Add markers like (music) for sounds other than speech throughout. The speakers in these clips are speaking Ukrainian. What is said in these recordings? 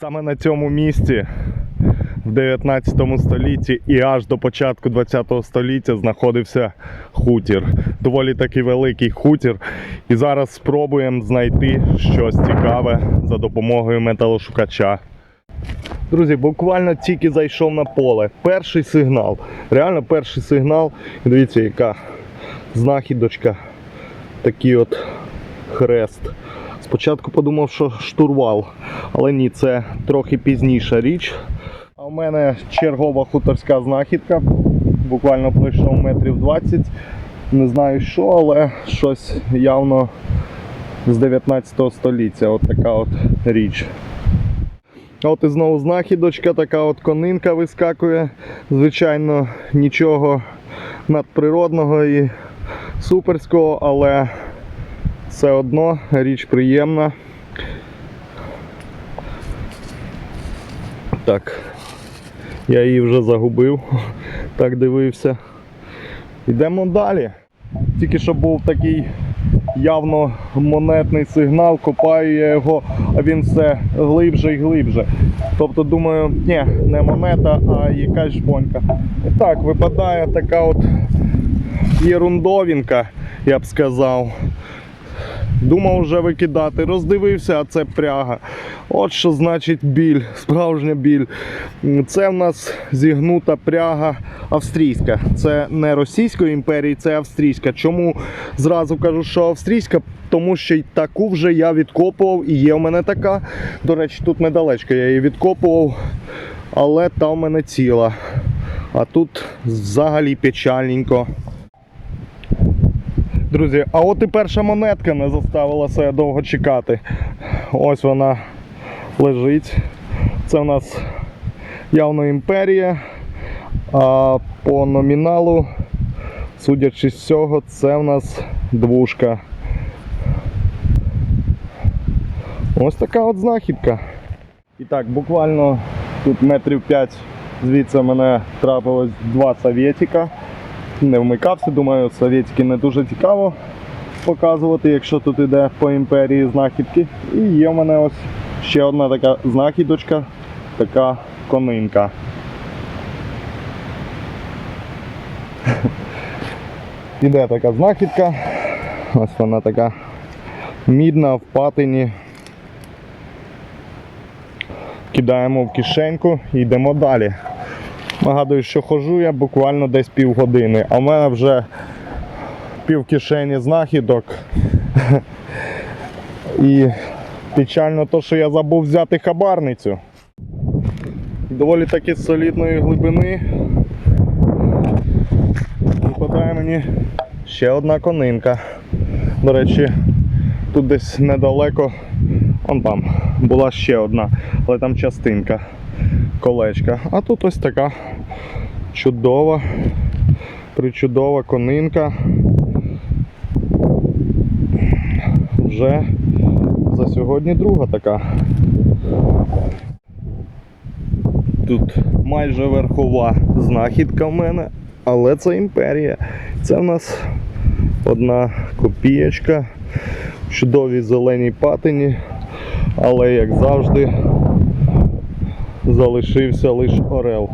Саме на цьому місці в 19 столітті і аж до початку 20 століття знаходився хутір. Доволі таки великий хутір. І зараз спробуємо знайти щось цікаве за допомогою металошукача. Друзі, буквально тільки зайшов на поле. Перший сигнал. Реально перший сигнал. Дивіться, яка знахідочка. Такий от хрест. Спочатку подумав, що штурвал, але ні, це трохи пізніша річ. А у мене чергова хуторська знахідка. Буквально пройшов метрів 20. Не знаю що, але щось явно з 19 століття. От така от річ. От і знову знахідочка, така от конинка вискакує. Звичайно, нічого надприродного і суперського, але все одно річ приємна. Так, я її вже загубив, так дивився. Йдемо далі. Тільки що був такий явно монетний сигнал, копаю я його, а він все глибше і глибше. Тобто думаю, ні, не монета, а якась жбонька. І так, випадає така от єрундовінка, я б сказав. Думав вже викидати, роздивився, а це пряга. От що значить біль, справжня біль. Це в нас зігнута пряга австрійська. Це не Російської імперії, це австрійська. Чому зразу кажу, що австрійська? Тому що й таку вже я відкопував і є в мене така. До речі, тут недалечко я її відкопував, але та в мене ціла. А тут взагалі печальненько. Друзі, а от і перша монетка не заставила себе довго чекати. Ось вона лежить. Це в нас явно імперія. А по номіналу, судячи з цього, це в нас двушка. Ось така от знахідка. І так, буквально тут метрів 5 звідси мене трапилось два совєтіка не вмикався. Думаю, совєтські не дуже цікаво показувати, якщо тут іде по імперії знахідки. І є в мене ось ще одна така знахідочка, така конинка. (laughs) Іде така знахідка. Ось вона така мідна в патині. Кидаємо в кишеньку і йдемо далі. Нагадую, що хожу я буквально десь півгодини, а в мене вже пів кишені знахідок. І печально то, що я забув взяти хабарницю. Доволі таки з солідної глибини. Випадає мені ще одна конинка. До речі, тут десь недалеко, он там, була ще одна, але там частинка колечка. А тут ось така чудова, причудова конинка. Вже за сьогодні друга така. Тут майже верхова знахідка в мене, але це імперія. Це в нас одна копієчка в чудовій зеленій патині, але як завжди залишився лише орел.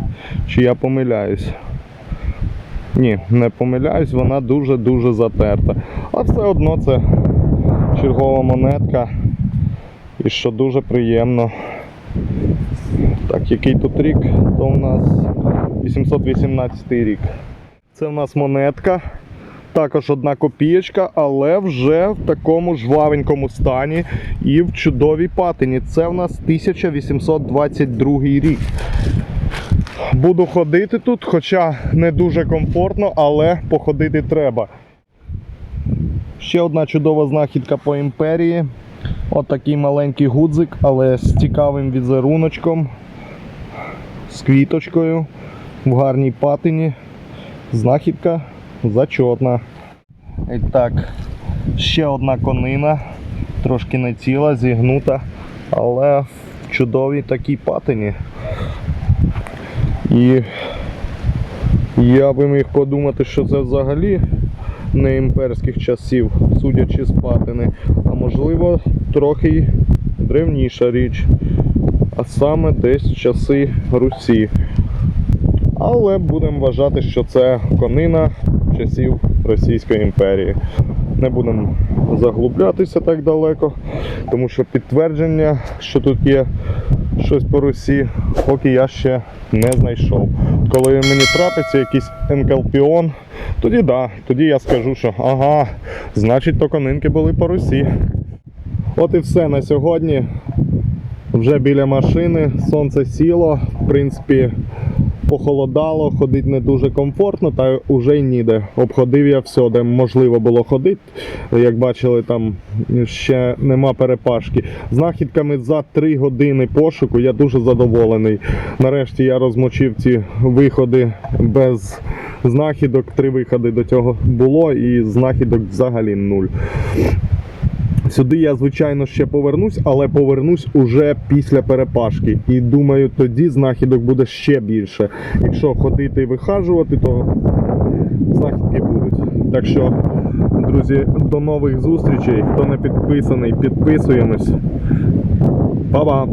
Чи я помиляюсь? Ні, не помиляюсь, вона дуже-дуже затерта. А все одно це чергова монетка. І що дуже приємно. Так, який тут рік? То в нас 818 рік. Це в нас монетка. Також одна копієчка, але вже в такому жвавенькому стані і в чудовій патині. Це в нас 1822 рік. Буду ходити тут, хоча не дуже комфортно, але походити треба. Ще одна чудова знахідка по імперії. От такий маленький гудзик, але з цікавим візеруночком, з квіточкою в гарній патині. Знахідка зачетна. І так, ще одна конина, трошки не ціла, зігнута, але в чудовій такій патині. І я би міг подумати, що це взагалі не імперських часів, судячи з патини, а можливо трохи древніша річ. а саме десь часи Русі. Але будемо вважати, що це конина часів Російської імперії. Не будемо заглублятися так далеко, тому що підтвердження, що тут є щось по Русі, поки я ще не знайшов. Коли мені трапиться якийсь енкалпіон, тоді да, тоді я скажу, що ага, значить то конинки були по Русі. От і все на сьогодні. Вже біля машини, сонце сіло, в принципі, похолодало, ходити не дуже комфортно, та вже й ніде. Обходив я все, де можливо було ходити. Як бачили, там ще нема перепашки. Знахідками за 3 години пошуку я дуже задоволений. Нарешті я розмочив ці виходи без знахідок. Три виходи до цього було, і знахідок взагалі нуль. Сюди я, звичайно, ще повернусь, але повернусь уже після перепашки. І думаю, тоді знахідок буде ще більше. Якщо ходити і вихажувати, то знахідки будуть. Так що, друзі, до нових зустрічей. Хто не підписаний, підписуємось. Па-па!